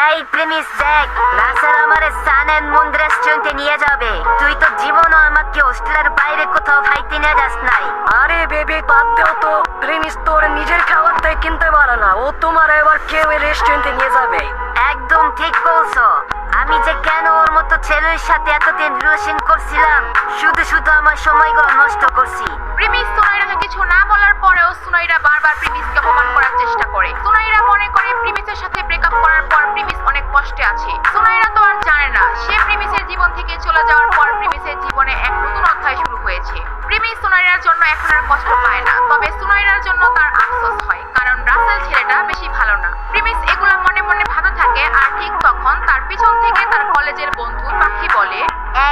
এই প্রেমিস দেখ রাসেল আমারে সান এন্ড মুন রেস্টুরেন্টে নিয়ে যাবে তুই তো জীবনও আমাকে হোস্টেলের বাইরে কোথাও খাইতে নিয়ে যাস নাই আরে বেবি বাদ দেও তো প্রেমিস তোর নিজের খাবারটাই কিনতে পারে না ও তোমার এবার কেউ রেস্টুরেন্টে নিয়ে যাবে একদম ঠিক বলছো আমি যে কেন ওর মতো ছেলের সাথে এতদিন রিলেশন করছিলাম শুধু শুধু আমার সময়গুলো নষ্ট করছি প্রিমিস সুনাইরাকে কিছু না বলার পরেও সুনাইরা বারবার প্রিমিসকে অপমান করার চেষ্টা করে সুনাইরা মনে করে প্রিমিসের সাথে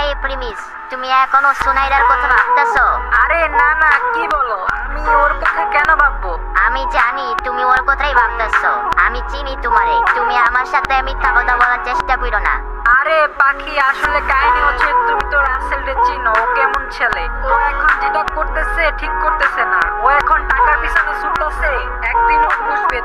এই প্রিমিস তুমি এখনও সুনাইরার কথা ভাবতেছো? আরে না না কি বলো? আমি ওর কথা কেন ভাববো? আমি জানি তুমি ওর কথাই ভাবতেছো। আমি চিনি তোমারে। তুমি আমার সাথে মিথ্যা কথা বলার চেষ্টা করো না। আরে পাখি আসলে কাহিনী হচ্ছে তুমি তো রাসেলকে চিনো ও কেমন ছেলে? ও এখন যেটা করতেছে ঠিক করতেছে না। ও এখন টাকার পিছনে ছুটতেছে। একদিন ও বুঝবে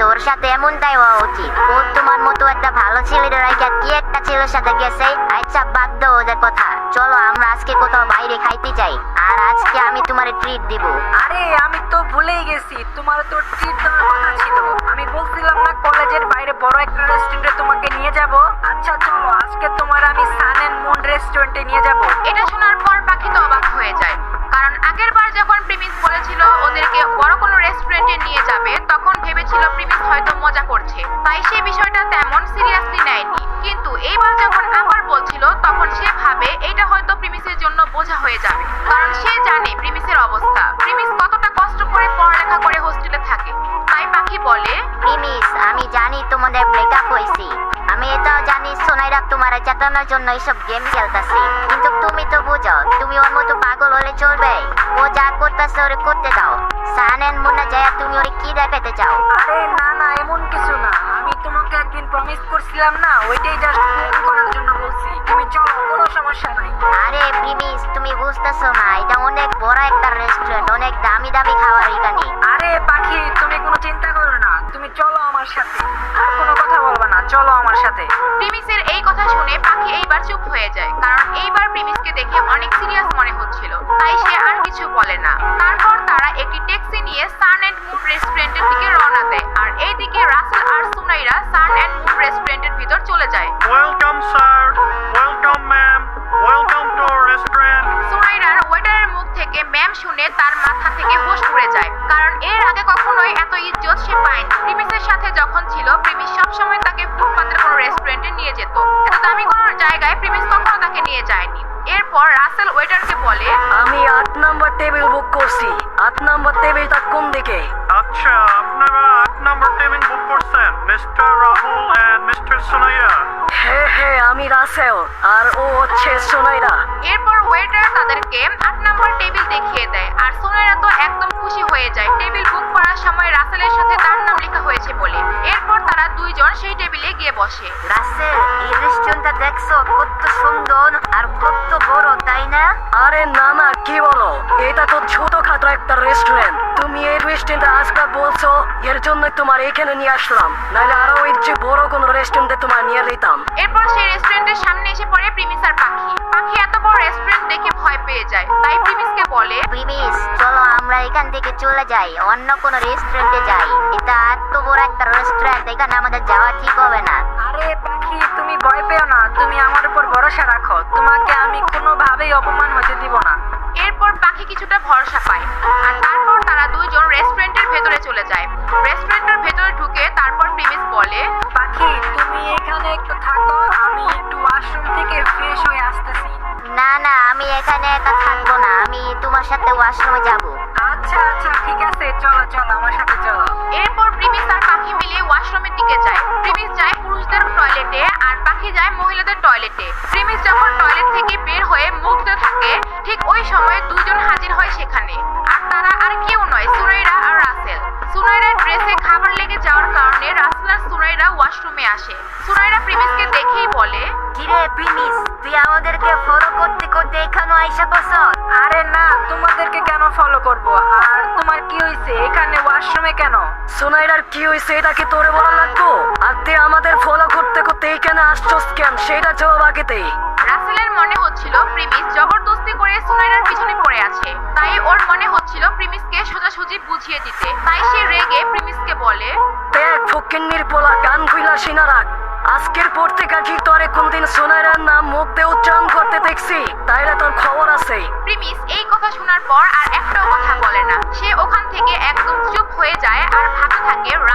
আছে ওর সাথে এমনটাই হওয়া উচিত। ও তোমার মতো একটা ভালো ছেলের রাইকা কি একটা ছেলের সাথে গেছে? আচ্ছা বাদ দাও ওদের কথা। চলো আমরা আজকে কোথাও বাইরে খাইতে যাই। আর আজকে আমি তোমারে ট্রিট দিব। আরে আমি তো ভুলেই গেছি। তোমার তো ট্রিট দেওয়ার কথা ছিল। আমি বলছিলাম না কলেজের বাইরে বড় একটা রেস্টুরেন্টে তোমাকে নিয়ে যাব? আচ্ছা চলো আজকে তোমার আমি সান এন্ড মুন রেস্টুরেন্টে নিয়ে যাব। এটা শোনার পর পাখি তো অবাক হয়ে যায়। কারণ আগের বার যখন প্রিমিস বলেছিল ওদেরকে বড় কোনো রেস্টুরেন্টে নিয়ে যাবে তখন ভেবেছিল প্রিমিস হয়তো মজা করছে। তাই সে বিষয়টা তেমন সিরিয়াসলি নেয়নি। কিন্তু এইবার যখন আবার বলছিল, তখন সে ভাবে এটা হয়তো প্রিমিসের জন্য বোঝা হয়ে যাবে। কারণ সে জানে প্রিমিসের অবস্থা। প্রিমিস কতটা কষ্ট করে পড়ালেখা করে হোস্টেলে থাকে। তাই পাখি বলে, প্রিমিস, আমি জানি তোমাদের ব্রেকআপ হয়েছে। আমি এটাও জানি সোনাইরা তোমার চেতানোর জন্য এইসব গেম খেলতেছে। কিন্তু তুমি তো বুঝো, তুমি ওর মতো পাগল হলে চলবে ও যা করতেছে ওরে করতে দাও সান এন্ড মুন্না যায় তুমি ওরে কি দেখাতে চাও আরে না না এমন কিছু না। আমি তোমাকে একদিন প্রমিস করছিলাম না ওইটাই জাস্ট করার জন্য বলছি। তুমি চলো কোনো সমস্যা নাই। আরে প্রিমিস তুমি বুঝতেছো না এটা অনেক বড় একটা রেস্টুরেন্ট অনেক দামি দামি খাবার এখানে। আরে পাখি তুমি কোনো চিন্তা করো না তুমি চলো আমার সাথে। আর কোনো কথা বলবা না চলো আমার সাথে। প্রিমিসের এইবার চুপ হয়ে যায়, কারণ এইবার প্রিমিসকে দেখে অনেক সিরিয়াস মনে হচ্ছিল, তাই সে আর কিছু বলে না তারপর তারা একটি ট্যাক্সি নিয়ে সান অ্যান্ড মুভ রেস্টুরেন্টের দিকে রওনা দেয়, আর এইদিকে রাসেল আর সুনাইরা সান অ্যান্ড মুভ রেস্টুরেন্টের ভিতর চলে যায় ওয়েলকাম sir. ম্যাম শুনে তার মাথা থেকে হোশ উড়ে যায়। কারণ এর আগে কখনোই এত ইজ্জত সে পায়নি। প্রিমিসের সাথে যখন ছিল প্রিমিস সবসময় তাকে ফুটপাতের কোনো রেস্টুরেন্টে নিয়ে যেত। এত দামি কোনো জায়গায় প্রিমিস কখনো তাকে নিয়ে যায়নি। এরপর রাসেল ওয়েটারকে বলে আমি আট নাম্বার টেবিল বুক করছি। আট নাম্বার টেবিলটা কোন দিকে? আচ্ছা আপনারা আট নম্বর টেবিল বুক করছেন mister Rahul and mister Sonaiya. হ্যাঁ হ্যাঁ আমি রাসেল আর ও হচ্ছে সোনাইরা। এরপর ওয়েটার তাদেরকে আট নম্বর টেবিল দেখিয়ে দেয় আর সোনাইরা তো একদম খুশি হয়ে যায়। টেবিল বুক করার সময় রাসেলের সাথে তার নাম লেখা হয়েছে বলে। এরপর তারা দুইজন সেই টেবিলে গিয়ে বসে। রাসেল এই রেস্টুরেন্টটা দেখছ? কত সুন্দর আর কত বড় তাই না? আরে না না কি বলো? এটা তো ছোটখাটো একটা রেস্টুরেন্ট তুমি এই রেস্টুরেন্টে আসবা বলছো এর জন্য তোমার এখানে নিয়ে আসলাম। নাহলে আরও এর চেয়ে বড় কোনো রেস্টুরেন্টে তোমার নিয়ে যেতাম। এরপর সেই রেস্টুরেন্টের সামনে এসে পড়ে প্রিমিস আর পাখি। পাখি এত বড় রেস্টুরেন্ট দেখে ভয় পেয়ে যায়। তাই প্রিমিসকে বলে প্রিমিস চলো আমরা এখান থেকে চলে যাই। অন্য কোনো রেস্টুরেন্টে যাই। এটা এত বড় একটা রেস্টুরেন্ট এখানে আমাদের যাওয়া ঠিক হবে না। আরে পাখি তুমি ভয় পেও না। তুমি আমার উপর ভরসা রাখো। তোমাকে আমি কোনোভাবেই অপমান হতে দিব না। এরপর পাখি কিছুটা ভরসা পায়। আর তারপর তারা দুইজন রেস্টুরেন্টের ভেতরে চলে যায়। রেস্টুরেন্টের ভেতরে ঢুকে তারপর প্রিমিস বলে পাখি তুমি এখানে একটু থাকো আমি একটু ওয়াশরুম থেকে ফ্রেশ হয়ে আসতেছি। না না আমি এখানে একা থাকব না আমি তোমার সাথে ওয়াশরুমে যাব। আচ্ছা আচ্ছা ঠিক আছে চলো চলো আমার সাথে চলো। এরপর প্রিমিস আর পাখি মিলে ওয়াশরুমের দিকে যায়। প্রিমিস যায় পুরুষদের টয়লেটে আর পাখি যায় মহিলাদের টয়লেটে। প্রিমিস যখন টয়লেট থেকে বের হয়ে মুখ ধুতে থাকে ঠিক ওই সময় দুজন হাজির হয় সেখানে। আর তারা আর কেউ নয় সুনাইরা আর রাসেল। সুনাইরার ড্রেসে খাবার লেগে যাওয়ার কারণে রাসেল আর সুনাইরা ওয়াশরুমে আসে। সুনাইরা প্রিমিসকে দেখেই বলে কিরে প্রিমিস তুই আমাদেরকে ফলো করতে করতে এখানে আইসা পছন্দ আরে না তোমাদেরকে কেন ফলো করব? আর তোমার কি হয়েছে এখানে ওয়াশরুমে কেন? সোনাইরার কি হয়েছে এটা কি তোরে বলা লাগতো আর তুই আমাদের ফলো করতে করতে এইখানে আসছস কেন? সেটা জবাব আগে দে। রাসেলের মনে হচ্ছিল প্রিমিস জবরদস্তি করে সুনাইরার পিছনে পড়ে আছে। তাই ওর মনে হচ্ছিল প্রিমিসকে সোজাসুজি বুঝিয়ে দিতে। তাই সে রেগে প্রিমিসকে বলে দেখ ফকিন্নির পোলা কান খুইলা সিনা রাখ। আজকের পর থেকে কি তোরে কোনদিন সোনাইরার নাম মুখ দিয়ে উচ্চারণ করতে দেখছি? তাইলে তোর খবর আছে। প্রিমিস এই কথা শোনার পর আর একটাও কথা বলে না। সে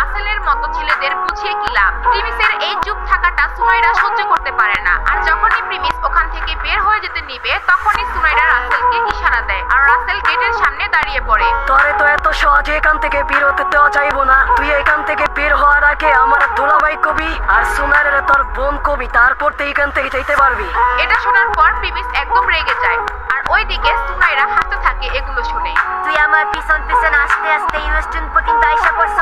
রাসেলের মতো ছেলেদের বুঝিয়ে কি লাভ? প্রিমিসের এই চুপ থাকাটা সুনাইরা সহ্য করতে পারে না। আর যখনই প্রিমিস ওখান থেকে বের হয়ে যেতে নিবে, তখনই সুনাইরা রাসেলকে ইশারা দেয়। আর রাসেল গেটের সামনে দাঁড়িয়ে পড়ে। তোরে তো এত সহজে এখান থেকে বের হতে দেওয়া যাইব না। তুই এখান থেকে বের হওয়ার আগে আমার দুলাভাই কবি আর সোনাইরের তোর বোন কবি তারপর তুই এখান থেকে যেতে পারবি। এটা শোনার পর প্রিমিস একদম রেগে যায়। আর ওইদিকে সুনাইরা হাসতে থাকে এগুলো শুনে। তুই আমার পিছন পিছন আসতে আসতে এই রেস্টুরেন্ট পর্যন্ত আইসা পড়ছ?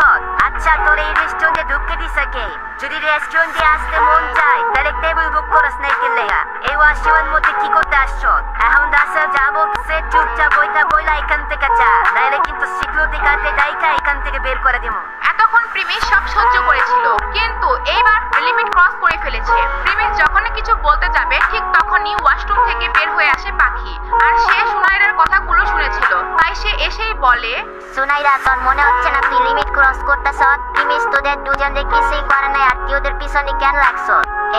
আচ্ছা তোর এই রেস্টুরেন্টে ঢুকতে দিছে কে? যদি রেস্টুরেন্টে আসতে মন চায় তাহলে টেবিল বুক করস না একে লেগা এই ওয়াশরুমের মধ্যে কি করতে আসছ এখন রাসেল যা বলছে চুপচাপ বইটা বইলা এখান থেকে যা নাইলে কিন্তু সিকিউরিটি গার্ডে ডাইকা এখান থেকে বের করে দিব এতক্ষণ প্রিমিস সব সহ্য করেছিল কিন্তু এইবার লিমিট ক্রস করে ফেলেছে প্রিমিস যখনই কিছু বলতে যাবে ঠিক তখনই ওয়াশরুম থেকে বের হয়ে আসে পাখি। আর সে এসেই বলে, সুনাইরা তোর মনে হচ্ছে না তুই লিমিট ক্রস করতেছ। প্রিমিস তোদের দেখি কিছুই করে না আর তুই ওদের পিছনে কেন লাগছ?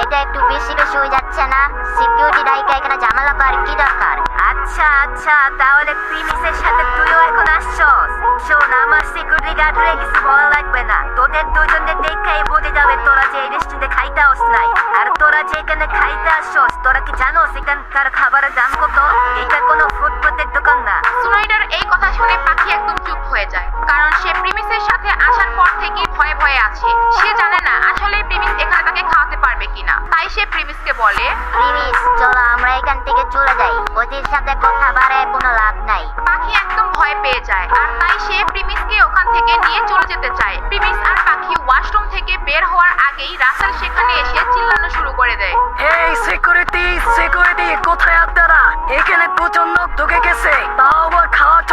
এটা একটু বেশি বেশি হয়ে যাচ্ছে না? সিকিউরিটি ডাইকা এখানে ঝামেলা পার কি দরকার? আচ্ছা আচ্ছা তাহলে প্রিমিসের সাথে তুইও এখন আসছস। শোন আমার সিকিউরিটি গার্ডরে কিছু বলা লাগবে না। তোদের দুজনদের দেখাই বোঝে যাবে তোরা যে এই রেস্টুরেন্টে খাইতে আস নাই। আর তোরা যে এখানে খাইতে আসছস তোরা কি জানোস এখানকার খাবারের দাম কত? এটা কোনো ফুটপাতের দোকান না। সুনাইডার এই কথা শুনে পাখি একদম চুপ হয়ে যায়। কারণ সে প্রিমিসের সাথে আসার পর থেকেই ভয়ে ভয়ে আছে। সে জানে না আসলে প্রিমিস এখানে তাকে খাওয়াতে পারবে কিনা। তাই সে প্রিমিসকে বলে প্রিমিস চলো আমরা এখান থেকে চলে যাই। ওদের সাথে কথা বাড়ায় কোনো লাভ নাই। পাখি একদম ভয় পেয়ে যায়, আর তাই সে প্রিমিসকে ওখান থেকে নিয়ে চলে যেতে চায়। প্রিমিস আর পাখি ওয়াশরুম থেকে বের হওয়ার আগেই রাসেল সেখানে এসে চিল্লানো শুরু করে দেয়। এই সিকিউরিটি সিকিউরিটি কোথায় আপনারা? এখানে প্রচণ্ড ঢুকে গেছে, তাও আবার খাওয়ার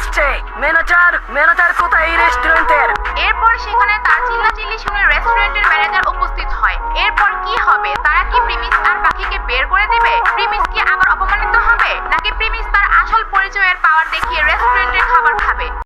আসছে। ম্যানেজার ম্যানেজার কোথায় এই রেস্টুরেন্টের? এরপর সেখানে তার চিল্লাচিল্লি শুনে রেস্টুরেন্টের ম্যানেজার উপস্থিত হয়। এরপর কি হবে? তারা কি প্রিমিস আর পাখিকে বের করে দিবে? প্রিমিস কি আবার অপমানিত হবে? নাকি প্রিমিস তার আসল পরিচয়ের পাওয়ার দেখিয়ে রেস্টুরেন্টের খাবার